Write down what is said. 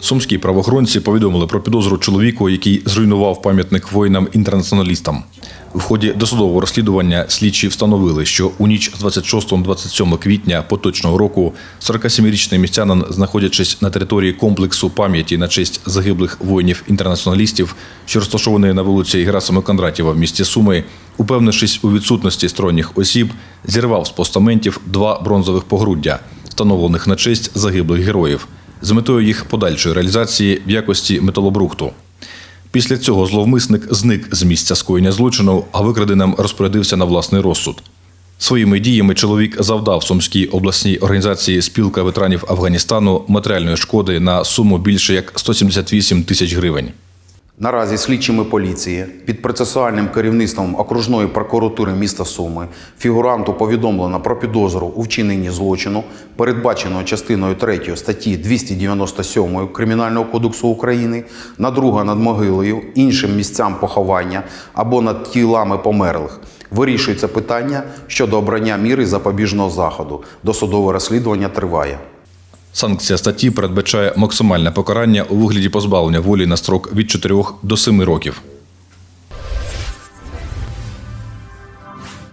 Сумські правоохоронці повідомили про підозру чоловіку, який зруйнував пам'ятник воїнам-інтернаціоналістам. В ході досудового розслідування слідчі встановили, що у ніч з 26-27 квітня поточного року 47-річний містянин, знаходячись на території комплексу пам'яті на честь загиблих воїнів-інтернаціоналістів, що розташований на вулиці Герасима Кондратєва в місті Суми, упевнившись у відсутності сторонніх осіб, зірвав з постаментів два бронзових погруддя, встановлених на честь загиблих героїв, з метою їх подальшої реалізації в якості металобрухту. Після цього зловмисник зник з місця скоєння злочину, а викраденим розпорядився на власний розсуд. Своїми діями чоловік завдав Сумській обласній організації Спілка ветеранів Афганістану матеріальної шкоди на суму більше як 178 тисяч гривень. Наразі слідчими поліції під процесуальним керівництвом окружної прокуратури міста Суми фігуранту повідомлено про підозру у вчиненні злочину, передбаченого частиною 3 статті 297 Кримінального кодексу України, надруга над могилою, іншим місцям поховання або над тілами померлих. Вирішується питання щодо обрання міри запобіжного заходу. Досудове розслідування триває. Санкція статті передбачає максимальне покарання у вигляді позбавлення волі на строк від 4 до 7 років.